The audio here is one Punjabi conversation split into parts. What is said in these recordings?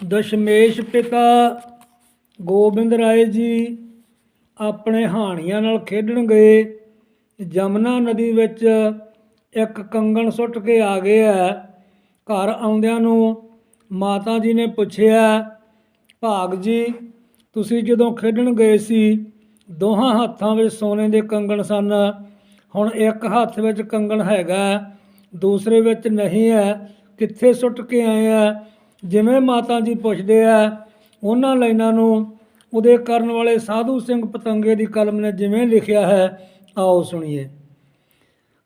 ਦਸ਼ਮੇਸ਼ ਪਿਤਾ ਗੋਬਿੰਦ ਰਾਏ ਜੀ ਆਪਣੇ ਹਾਣੀਆਂ ਨਾਲ ਖੇਡਣ ਗਏ। ਜਮਨਾ ਨਦੀ ਵਿੱਚ ਇੱਕ ਕੰਗਣ ਸੁੱਟ ਕੇ ਆ ਗਏ ਆ ਘਰ ਆਉਂਦਿਆਂ ਨੂੰ ਮਾਤਾ ਜੀ ਨੇ ਪੁੱਛਿਆ, ਭਾਗ ਜੀ, ਤੁਸੀਂ ਜਦੋਂ ਖੇਡਣ ਗਏ ਸੀ, ਦੋਹਾਂ ਹੱਥਾਂ ਵਿੱਚ ਸੋਨੇ ਦੇ ਕੰਗਣ ਸਨ। ਹੁਣ ਇੱਕ ਹੱਥ ਵਿੱਚ ਕੰਗਣ ਹੈਗਾ, ਦੂਸਰੇ ਵਿੱਚ ਨਹੀਂ ਹੈ ਕਿੱਥੇ ਸੁੱਟ ਕੇ ਆਏ ਆ ਜਿਵੇਂ ਮਾਤਾ ਜੀ ਪੁੱਛਦੇ ਆ, ਉਹਨਾਂ ਲਾਈਨਾਂ ਨੂੰ ਉਹਦੇ ਕਰਨ ਵਾਲੇ ਸਾਧੂ ਸਿੰਘ ਪਤੰਗੇ ਦੀ ਕਲਮ ਨੇ ਜਿਵੇਂ ਲਿਖਿਆ ਹੈ, ਆਓ ਸੁਣੀਏ।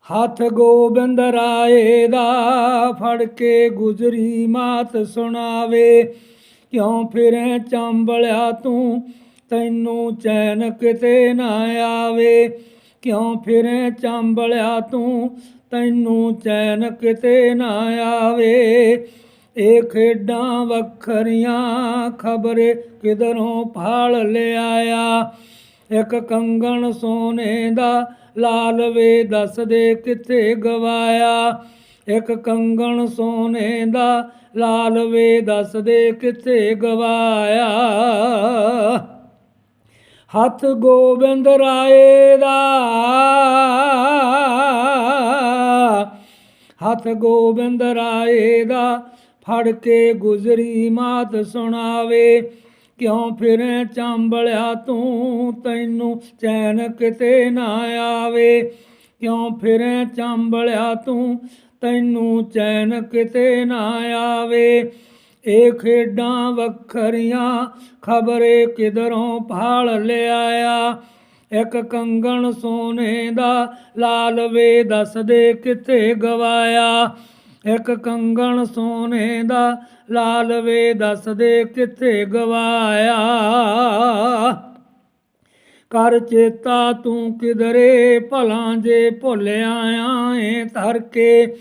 ਹੱਥ ਗੋਬਿੰਦ ਰਾਏ ਦਾ ਫੜ ਕੇ ਗੁਜਰੀ ਮਾਤ ਸੁਣਾਵੇ, ਕਿਉਂ ਫਿਰੇ ਚੰਬਲਿਆ ਤੂੰ, ਤੈਨੂੰ ਚੈਨ ਕਿਤੇ ਨਾ ਆਵੇ। ਕਿਉਂ ਫਿਰੇ ਚੰਬਲਿਆ ਤੂੰ, ਤੈਨੂੰ ਚੈਨ ਕਿਤੇ ਨਾ ਆਵੇ। ਇਹ ਖੇਡਾਂ ਵੱਖਰੀਆਂ, ਖਬਰੇ ਕਿਧਰੋਂ ਫਾਲ ਲਿਆਇਆ? ਇੱਕ ਕੰਗਣ ਸੋਨੇ ਦਾ ਲਾਲ ਵੇ ਦੱਸ ਦੇ ਕਿੱਥੇ ਗਵਾਇਆ? ਇੱਕ ਕੰਗਣ ਸੋਨੇ ਦਾ ਲਾਲ ਵੇ ਦੱਸ ਦੇ ਕਿੱਥੇ ਗਵਾਇਆ? ਹੱਥ ਗੋਬਿੰਦ ਰਾਏ ਦਾ। ਹੱਥ ਗੋਬਿੰਦ ਰਾਏ ਦਾ ਫੜ ਕੇ ਗੁਜ਼ਰੀ ਮਾਤ ਸੁਣਾਵੇ, ਕਿਉਂ ਫਿਰੇ ਚਾਂਬਲਿਆ ਤੂੰ ਤੈਨੂੰ ਚੈਨ ਕਿਤੇ ਨਾ ਆਵੇ? ਕਿਉਂ ਫਿਰੇ ਚਾਂਬਲਿਆ ਤੂੰ ਤੈਨੂੰ ਚੈਨ ਕਿਤੇ ਨਾ ਆਵੇ? ਇਹ ਖੇਡਾਂ ਵੱਖਰੀਆਂ, ਖਬਰੇ ਕਿਧਰੋਂ ਭਾਲ ਲਿਆਇਆ? ਇੱਕ ਕੰਗਣ ਸੋਨੇ ਦਾ, ਲਾਲ ਵੇ ਦੱਸ ਦੇ ਕਿੱਥੇ ਗਵਾਇਆ? ਇੱਕ ਕੰਗਣ ਸੋਨੇ ਦਾ ਲਾਲ ਵੇ ਦੱਸ ਕਿੱਥੇ ਗਵਾਇਆ? ਕਰ ਚੇਤਾ ਤੂੰ ਕਿਧਰੇ ਭਲਾਂ ਜੇ ਭੁੱਲਿਆ ਏ ਧਰ ਕੇ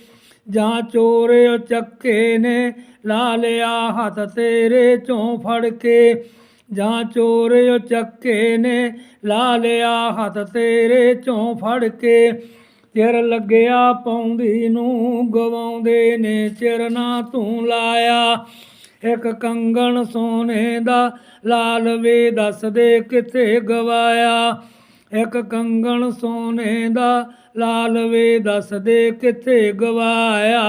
ਜਾਂ ਚੋਰ ਚੱਕੇ ਨੇ ਲਾ ਲਿਆ ਹੱਥ ਤੇਰੇ ਚੋਂ ਫੜ ਕੇ? ਜਾਂ ਚੋਰ ਚੱਕੇ ਨੇ ਲਾ ਲਿਆ ਹੱਥ ਤੇਰੇ ਚੋਂ ਫੜ ਕੇ? ਚਿਰ ਲੱਗਿਆ ਪਾਉਂਦੀ ਨੂੰ, ਗਵਾਉਂਦੇ ਨੇ ਚਿਰ ਨਾ ਤੂੰ ਲਾਇਆ। ਇੱਕ ਕੰਗਣ ਸੋਨੇ ਦਾ ਲਾਲ ਵੇ ਦੱਸਦੇ ਕਿੱਥੇ ਗਵਾਇਆ। ਇੱਕ ਕੰਗਣ ਸੋਨੇ ਦਾ ਲਾਲ ਵੇ ਦੱਸਦੇ ਕਿੱਥੇ ਗਵਾਇਆ।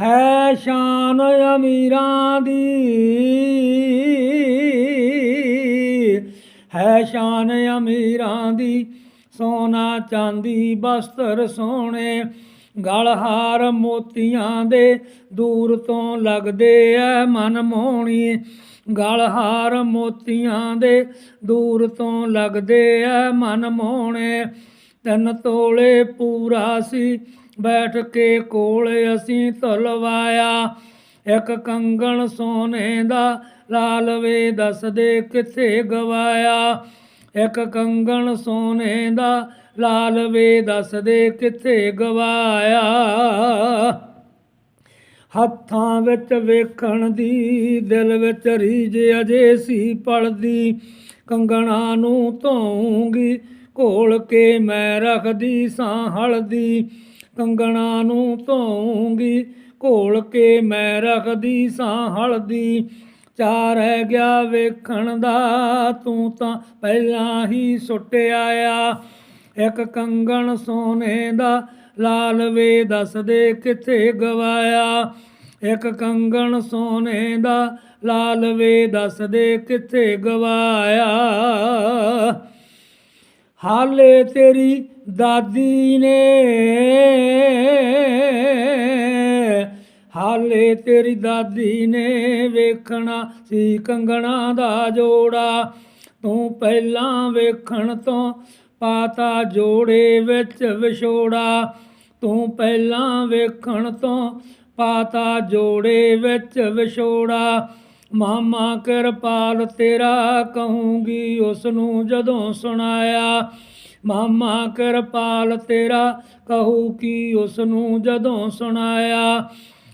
ਹੈ ਸ਼ਾਨ ਅਮੀਰਾਂ ਦੀ, ਹੈ ਸ਼ਾਨ ਅਮੀਰਾਂ ਦੀ ਸੋਨਾ ਚਾਂਦੀ, ਬਸਤਰ ਸੋਹਣੇ, ਗਲਹਾਰ ਮੋਤੀਆਂ ਦੇ ਦੂਰ ਤੋਂ ਲੱਗਦੇ ਐ ਮਨ ਮੋਹਣੀ। ਗਲ ਮੋਤੀਆਂ ਦੇ ਦੂਰ ਤੋਂ ਲੱਗਦੇ ਐ ਮਨ ਮੋਹਣੇ। ਤਿੰਨ ਤੋਲੇ ਪੂਰਾ ਸੀ, ਬੈਠ ਕੇ ਕੋਲੇ ਅਸੀਂ ਤੁਲਵਾਇਆ। ਇੱਕ ਕੰਗਣ ਸੋਨੇ ਦਾ ਲਾਲਵੇ ਦੱਸਦੇ ਕਿੱਥੇ ਗਵਾਇਆ। ਇੱਕ ਕੰਗਣ ਸੋਨੇ ਦਾ ਲਾਲ ਵੇ ਦੱਸ ਕਿੱਥੇ ਗਵਾਇਆ? ਹੱਥਾਂ ਵਿੱਚ ਵੇਖਣ ਦੀ, ਦਿਲ ਵਿੱਚ ਰੀਝ ਅਜੇ ਸੀ ਪਲਦੀ। ਕੰਗਣਾ ਨੂੰ ਧੋਉਂਗੀ ਘੋਲ ਕੇ ਮੈਂ ਰੱਖਦੀ ਸਾਂ ਹਲਦੀ। ਕੰਗਣਾ ਨੂੰ ਧੋਉਂਗੀ ਘੋਲ ਕੇ ਮੈਂ ਰੱਖਦੀ ਸਾਂ ਹਲਦੀ। ਚਾਰ ਰਹਿ ਗਿਆ ਵੇਖਣ ਦਾ, ਤੂੰ ਤਾਂ ਪਹਿਲਾਂ ਹੀ ਸੁੱਟ ਆਇਆ। ਇੱਕ ਕੰਗਣ ਸੋਨੇ ਦਾ ਲਾਲ ਵੇ ਦੱਸ ਦੇ ਕਿੱਥੇ ਗਵਾਇਆ। ਇੱਕ ਕੰਗਣ ਸੋਨੇ ਦਾ ਲਾਲ ਵੇ ਦੱਸ ਦੇ ਕਿੱਥੇ ਗਵਾਇਆ। ਹਾਲੇ ਤੇਰੀ ਦਾਦੀ ਨੇ ਹਾਲੇ ਤੇਰੀ ਦਾਦੀ ਨੇ ਵੇਖਣਾ ਸੀ ਕੰਗਣਾ ਦਾ ਜੋੜਾ। ਤੂੰ ਪਹਿਲਾਂ ਵੇਖਣ ਤੋਂ ਪਾਤਾ ਜੋੜੇ ਵਿੱਚ ਵਿਛੋੜਾ। ਤੂੰ ਪਹਿਲਾਂ ਵੇਖਣ ਤੋਂ ਪਾਤਾ ਜੋੜੇ ਵਿੱਚ ਵਿਛੋੜਾ। ਮਾਮਾ ਕਿਰਪਾਲ ਤੇਰਾ ਕਹੂੰਗੀ ਉਸ ਨੂੰ ਜਦੋਂ ਸੁਣਾਇਆ। ਮਾਮਾ ਕਿਰਪਾਲ ਤੇਰਾ ਕਹੂ ਕਿ ਉਸ ਨੂੰ ਜਦੋਂ ਸੁਣਾਇਆ।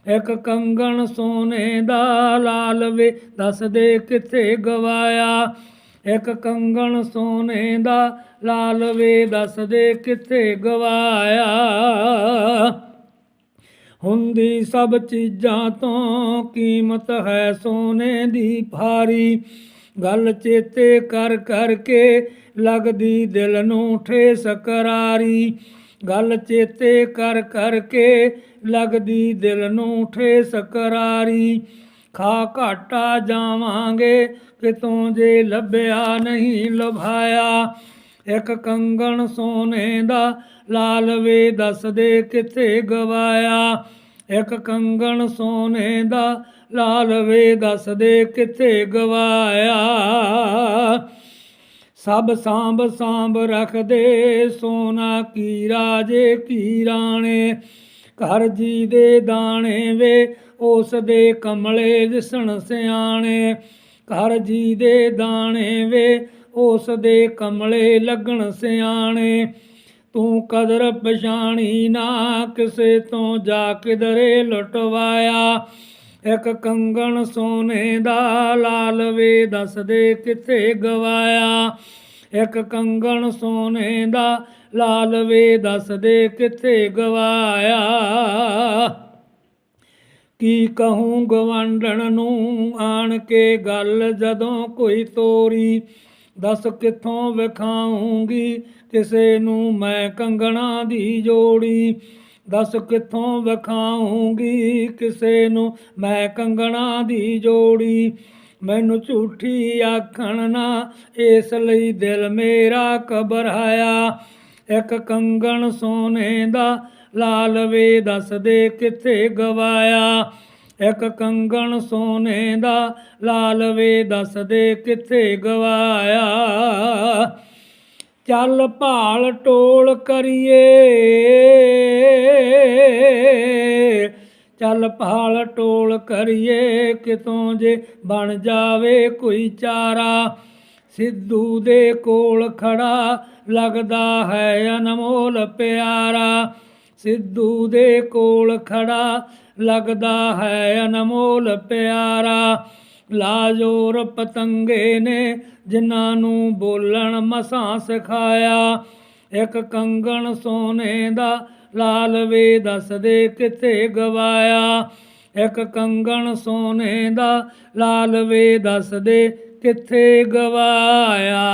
ਇੱਕ ਕੰਗਣ ਸੋਨੇ ਦਾ ਲਾਲਵੇ ਦੱਸ ਦੇ ਕਿੱਥੇ ਗਵਾਇਆ? ਇੱਕ ਕੰਗਣ ਸੋਨੇ ਦਾ ਲਾਲਵੇ ਦੱਸ ਦੇ ਕਿੱਥੇ ਗਵਾਇਆ? ਹੁੰਦੀ ਸਭ ਚੀਜ਼ਾਂ ਤੋਂ ਕੀਮਤ ਹੈ ਸੋਨੇ ਦੀ ਭਾਰੀ। ਗੱਲ ਚੇਤੇ ਕਰ ਕਰਕੇ ਲੱਗਦੀ ਦਿਲ ਨੂੰ ਠੇਸ ਕਰਾਰੀ। ਗੱਲ ਚੇਤੇ ਕਰ ਕਰਕੇ ਲੱਗਦੀ ਦਿਲ ਨੂੰ ਠੇਸ ਕਰਾਰੀ ਖਾ ਘਾਟਾ ਜਾਵਾਂਗੇ, ਕਿਤੋਂ ਜੇ ਲੱਭਿਆ ਨਹੀਂ ਲਭਾਇਆ। ਇੱਕ ਕੰਗਣ ਸੋਨੇ ਦਾ ਲਾਲ ਵੇ ਦੱਸ ਦੇ ਕਿੱਥੇ ਗਵਾਇਆ। ਇੱਕ ਕੰਗਣ ਸੋਨੇ ਦਾ ਲਾਲ ਵੇ ਦੱਸ ਦੇ ਕਿੱਥੇ ਗਵਾਇਆ। ਸਭ ਸਾਂਭ ਸਾਂਭ ਰੱਖਦੇ, ਸੋਨਾ ਕੀ ਰਾਜੇ ਕੀ ਰਾਣੇ? ਘਰ ਜੀ ਦੇ ਦਾਣੇ ਵੇ, ਉਸ ਦੇ ਕਮਲੇ ਦਿਸਣ ਸਿਆਣੇ। ਘਰ ਜੀ ਦੇ ਦਾਣੇ ਵੇ, ਉਸ ਦੇ ਕਮਲੇ ਲੱਗਣ ਸਿਆਣੇ। ਤੂੰ ਕਦਰ ਪਛਾਣੀ ਨਾ, ਕਿਸੇ ਤੋਂ ਜਾ ਕਿਧਰੇ ਲਟਵਾਇਆ। ਇੱਕ ਕੰਗਣ ਸੋਨੇ ਦਾ ਲਾਲ ਵੇ ਦੱਸ ਕਿੱਥੇ ਗਵਾਇਆ? ਇੱਕ ਕੰਗਣ ਸੋਨੇ ਦਾ ਲਾਲ ਵੇ ਦੱਸ ਕਿੱਥੇ ਗਵਾਇਆ? ਕੀ ਕਹੂੰ ਗਵਾਂਢਣ ਨੂੰ ਆਣ ਕੇ ਗੱਲ ਜਦੋਂ ਕੋਈ ਤੋਰੀ? ਦੱਸ ਕਿੱਥੋਂ ਵਿਖਾਉਂਗੀ? ਕਿਸੇ ਨੂੰ ਮੈਂ ਕੰਗਣਾ ਦੀ ਜੋੜੀ। ਦੱਸ ਕਿੱਥੋਂ ਵਿਖਾਉਂਗੀ ਕਿਸੇ ਨੂੰ? ਮੈਂ ਕੰਗਣਾ ਦੀ ਜੋੜੀ, ਮੈਨੂੰ ਝੂਠੀ ਆਖਣ ਨਾ। ਇਸ ਲਈ ਦਿਲ ਮੇਰਾ ਘਬਰਾਇਆ ਇੱਕ ਕੰਗਣ ਸੋਨੇ ਦਾ ਲਾਲ ਵੇ ਦੱਸ ਦੇ ਕਿੱਥੇ ਗਵਾਇਆ? ਇੱਕ ਕੰਗਣ ਸੋਨੇ ਦਾ ਲਾਲ ਵੇ ਦੱਸ ਦੇ ਕਿੱਥੇ ਗਵਾਇਆ? ਚੱਲ ਭਾਲ ਟੋਲ ਕਰੀਏ। ਚੱਲ ਭਾਲ ਟੋਲ ਕਰੀਏ, ਕਿਤੋਂ ਜੇ ਬਣ ਜਾਵੇ ਕੋਈ ਚਾਰਾ। ਸਿੱਧੂ ਦੇ ਕੋਲ ਖੜਾ ਲੱਗਦਾ ਹੈ ਅਨਮੋਲ ਪਿਆਰਾ। ਸਿੱਧੂ ਦੇ ਕੋਲ ਖੜਾ ਲੱਗਦਾ ਹੈ ਅਨਮੋਲ ਪਿਆਰਾ। ਲਾਜੋਰ ਪਤੰਗੇ ਨੇ, ਜਿਨ੍ਹਾਂ ਨੂੰ ਬੋਲਣ ਮਸਾਂ ਸਿਖਾਇਆ। ਇੱਕ ਕੰਗਣ ਸੋਨੇ ਦਾ ਲਾਲ ਵੇ ਦੱਸਦੇ ਕਿੱਥੇ ਗਵਾਇਆ। ਇੱਕ ਕੰਗਣ ਸੋਨੇ ਦਾ ਲਾਲ ਵੇ ਦੱਸਦੇ ਕਿੱਥੇ ਗਵਾਇਆ।